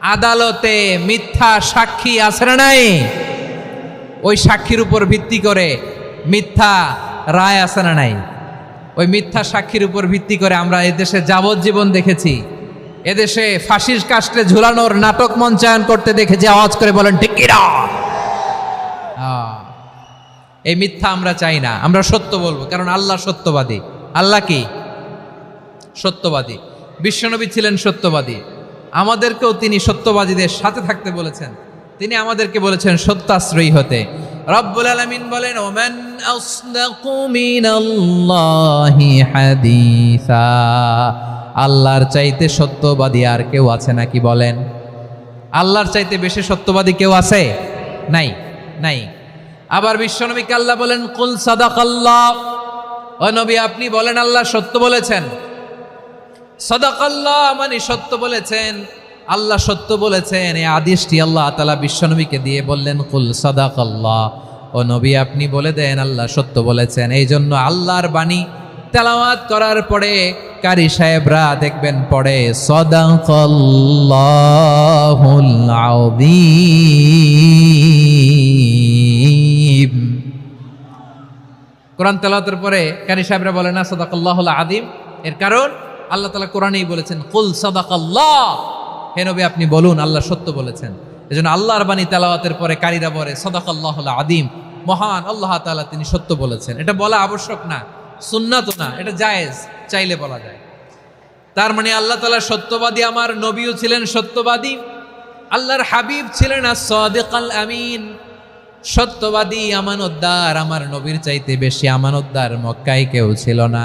আদালতে মিথ্যা সাক্ষী আছে না নাই? ওই সাক্ষীর উপর ভিত্তি করে মিথ্যা রায় আছে না নাই? ওই মিথ্যা সাক্ষীর উপর ভিত্তি করে আমরা এদেশে যাবজ্জীবন দেখেছি। এদেশে ফাঁসির কাস্টে ঝুলানোর নাটক মঞ্চায়ন করতে দেখেছি। আওয়াজ করে বলেন আহ, এই মিথ্যা আমরা চাই না। আমরা সত্য বলব কারণ আল্লাহ সত্যবাদী। আল্লাহ কি? সত্যবাদী। বিশ্বনবী ছিলেন সত্যবাদী। আমাদেরকেও তিনি সত্যবাদীদের সাথে থাকতে বলেছেন। তিনি আমাদেরকে বলেছেন সত্যাশ্রয়ী হতে। রব্বুল আলামিন বলেন, ওমান আল্লাহর চাইতে সত্যবাদী আর কেউ আছে নাকি বলেন? আল্লাহর চাইতে বেশি সত্যবাদী কেউ আছে? নাই নাই। আবার বিশ্বনবীকে আল্লাহ বলেন, কুল সাদাকাল্লাহ। ও নবী, আপনি বলেন, আল্লাহ সত্য বলেছেন। সদাকাল্লাহ মানে সত্য বলেছেন, আল্লাহ সত্য বলেছেন। এই আদেশটি আল্লাহ তালা বিশ্বনবীকে দিয়ে বললেন, কুল সদাকাল্লাহ। ও নবী, আপনি বলে দেন, আল্লাহ সত্য বলেছেন। এই জন্য আল্লাহর বাণী তেলাওয়াত করার পরে কারি সাহেবরা দেখবেন পড়ে, সদাকাল্লাহুল আযীম। কোরআন তেলাওয়াতের পরে কারি সাহেবরা বলে, না, সদাকাল্লাহুল আদিম এর কারণ আল্লাহ তালা কোরআনেই বলেছেন, কুল সদাকাল্লাহ। হে নবী, আপনি বলুন, আল্লাহ সত্য বলেছেন। এজন্য আল্লাহর বাণী তেলাওয়াতের পরে কারিরা বলে, সদাকাল্লাহুল আদিম মহান আল্লাহ তালা তিনি সত্য বলেছেন। এটা বলা আবশ্যক না, সুন্নাত না, এটা জায়েজ, চাইলে বলা যায়। তার মানে আল্লাহ তালা সত্যবাদী, আমার নবীও ছিলেন সত্যবাদী, আল্লাহর হাবিব ছিলেন সাদিকাল আমিন। সত্যবাদী, আমানতদার, আমার নবীর চাইতে বেশি আমানতদার মক্কায় কেউ ছিল না।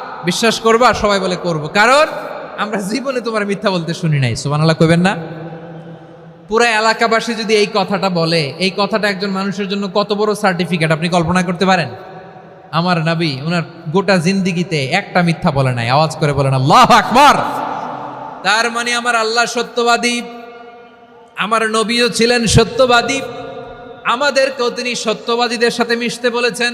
বিশ্বাস করবা, সবাই বলে করব। কারণ আমরা জীবনে তোমার মিথ্যা বলতে শুনি নাই সুবান আল্লাহ কইবেন না? পুরো এলাকাবাসী যদি এই কথাটা বলে, এই কথাটা একজন মানুষের জন্য কত বড় সার্টিফিকেট আপনি কল্পনা করতে পারেন? আমার নবী ওনার গোটা জিন্দিগিতে একটা মিথ্যা বলে নাই, আওয়াজ করে বলেন, আল্লাহ আকবর! তার মানে আমার আল্লাহ সত্যবাদী, আমার নবীও ছিলেন সত্যবাদী, আমাদেরকেও তিনি সত্যবাদীদের সাথে মিশতে বলেছেন।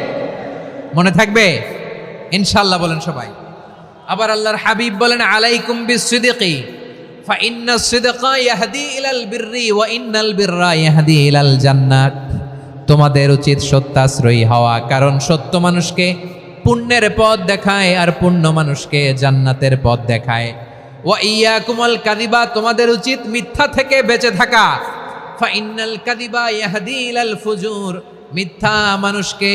মনে থাকবে ইনশাল্লাহ বলেন সবাই আবার আল্লাহর হাবিব বলেন আলাইকুম বিসিদিকি فإن الصدق يهدي إلى البر وإن البر يهدي إلى الجنة তোমাদের উচিত সত্যাশ্রয়ী হওয়া কারণ সত্য মানুষকে পুণ্যের পথ দেখায় আর পুণ্য মানুষকে জান্নাতের পথ দেখায় ওয়া ইয়াকুমাল কাদিবা তোমাদের উচিত মিথ্যা থেকে বেঁচে থাকা ফাইনাল কাদিবা ইয়াহদি ইলাল ফুজুর মিথ্যা মানুষকে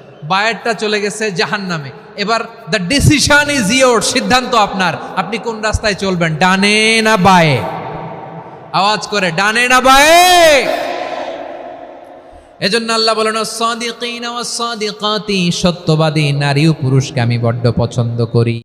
বায়েরটা চলে গেছে জাহান নামে এবার দ্য ডিসিশন ইজ ইয়োর সিদ্ধান্ত আপনার। আপনি কোন রাস্তায় চলবেন? ডানে না বায়ে? আওয়াজ করে, ডানে না বায়ে? এজন্য আল্লাহ বলেন সাদিকাতি সত্যবাদী নারী ও পুরুষকে আমি বড্ড পছন্দ করি।